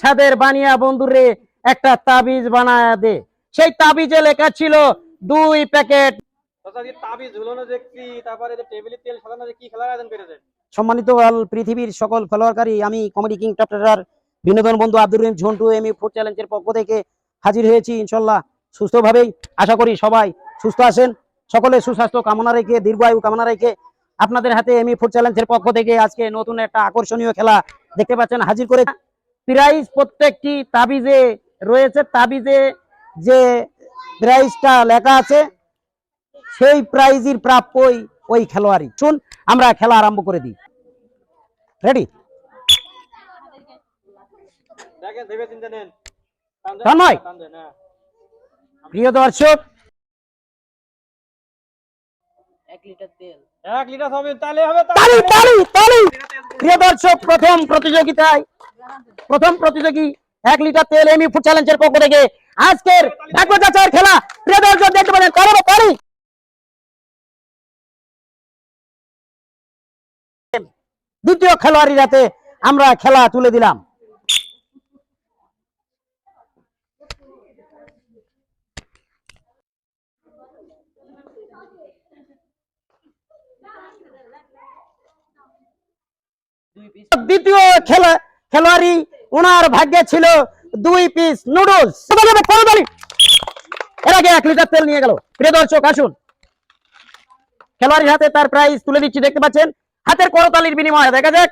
ছাদের বানিয়া বন্ধুরে একটা তাবিজ বানায়া দে। সেই তাবিজে লেখা ছিল দুই প্যাকেট। করেছেন সম্মানিত পৃথিবীর সকল ফলোয়ারকারী আমি কমেডি কিং টপটার বিনোদন বন্ধু আব্দুর রহিম ঝন্টু এমি ফুড চ্যালেঞ্জের পক্ষ থেকে হাজির হয়েছি ইনশাল্লাহ সুস্থভাবেই। আশা করি সবাই সুস্থ আছেন। সকলে সুস্বাস্থ্য কামনা রেখে দীর্ঘায়ু কামনা রেখে আপনাদের হাতে এমি ফুড চ্যালেঞ্জের পক্ষ থেকে আজকে নতুন একটা আকর্ষণীয় খেলা দেখতে পাচ্ছেন হাজির করে প্রাইজ প্রত্যেকটি তাবিজে রয়েছে তাবিজে যে প্রাইজটা লেখা আছে সেই প্রাইজের প্রাপ্যই ওই খেলোয়াড়ই। শুন আমরা খেলা আরম্ভ করে দিই। রেডি দেখেন ভেবে প্রিয় দর্শক প্রথম প্রতিযোগিতায় প্রথম প্রতিযোগী এক লিটার তেল এমি ফুড চ্যালেঞ্জের পক্ষ থেকে আজকের ভাগ্য খেলা। প্রিয় দর্শক দেখতে পারেন করো তালি। দ্বিতীয় খেলোয়াড়ির হাতে আমরা খেলা তুলে দিলাম। দ্বিতীয় খেলা খেলোয়াড়ি ওনার ভাগ্যে ছিল দুই পিস নুডলস এর আগে এক লিটার তেল নিয়ে গেল। প্রিয় দর্শক আসুন। খেলোয়াড়ির হাতে তার প্রাইস তুলে দিচ্ছি দেখতে পাচ্ছেন? হাতের করতালির বিনিময়ে। দেখা যাক।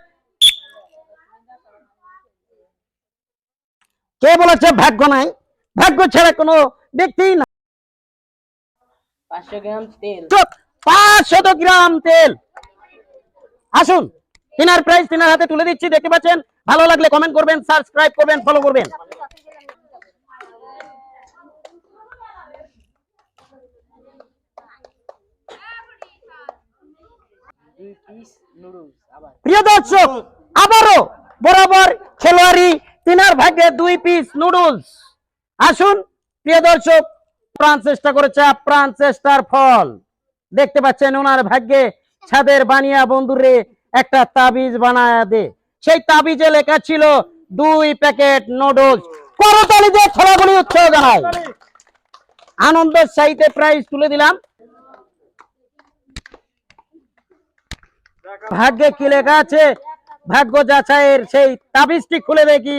কে বলেছে ভাগ্য নাই? ভাগ্য ছাড়া কোনো ব্যক্তি না। পাঁচশো গ্রাম তেল। পাঁচশত গ্রাম তেল। আসুন। তিনার প্রাইস তিনার হাতে তুলে দিচ্ছি, দেখতে পাচ্ছেন? ভালো লাগলে কমেন্ট করবেন সাবস্ক্রাইব করবেন ফলো করবেন। প্রিয় দর্শক, আবারও বরাবর খেলোয়াড়ি তিনার ভাগ্যে দুই পিস নুডলস আসুন, প্রিয় দর্শক, প্রাণ চেষ্টা করেছে প্রাণ চেষ্টার ফল। দেখতে পাচ্ছেন ওনার ভাগ্যে ছাদের বানিয়া বন্ধুরে একটা তাবিজ বানায়া দে। সেই তাবিজে লেখা ছিল, দুই প্যাকেট নুডলস। করতালি দিয়ে খেলাগুলি উৎসাহ জানাই আনন্দের সাহিত্যে প্রাইজ তুলে দিলাম। ভাগ্যে কি লেখা আছে? ভাগ্য যাচাইয়ের সেই তাবিজটি খুলে দেখি।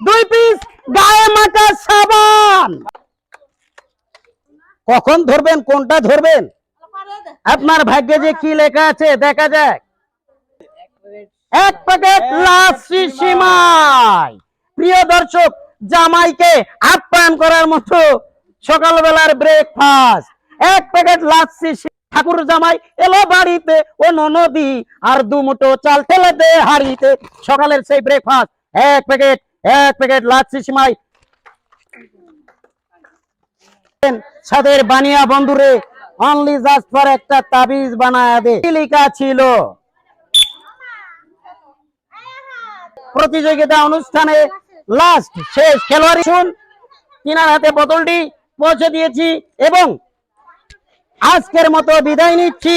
দুই পিস গায়ে মাখা সাবান। কখন ধরবেন, কোনটা ধরবেন? আপনার ভাগ্যে যে কি লেখা আছে, দেখা যাক। এক প্যাকেট লাচ্ছি সিমাই। প্রিয় দর্শক, জামাইকে আপ্যায়ন করার মতো সকালবেলার ব্রেকফাস্ট এক প্যাকেট লাচ্ছি ঠাকুর জামাই এলো বাড়িতে, ও ননদি আর দু মুঠো চাল ঠেলে দে হাড়িতে। সকালের সেই ব্রেকফাস্ট এক প্যাকেট এক প্যাকেট লাচ্ছি সিমাই। সাদের বানিয়া বন্ধুরে অনলি জাস্ট ফর একটা তাবিজ বানায় দে। ছিল? প্রতিযোগিতা অনুষ্ঠানে লাস্ট শেষ খেলোয়াড় শুন। তিনার হাতে বোতলটি পৌঁছে দিয়েছি এবং আজকের মতো বিদায় নিচ্ছি।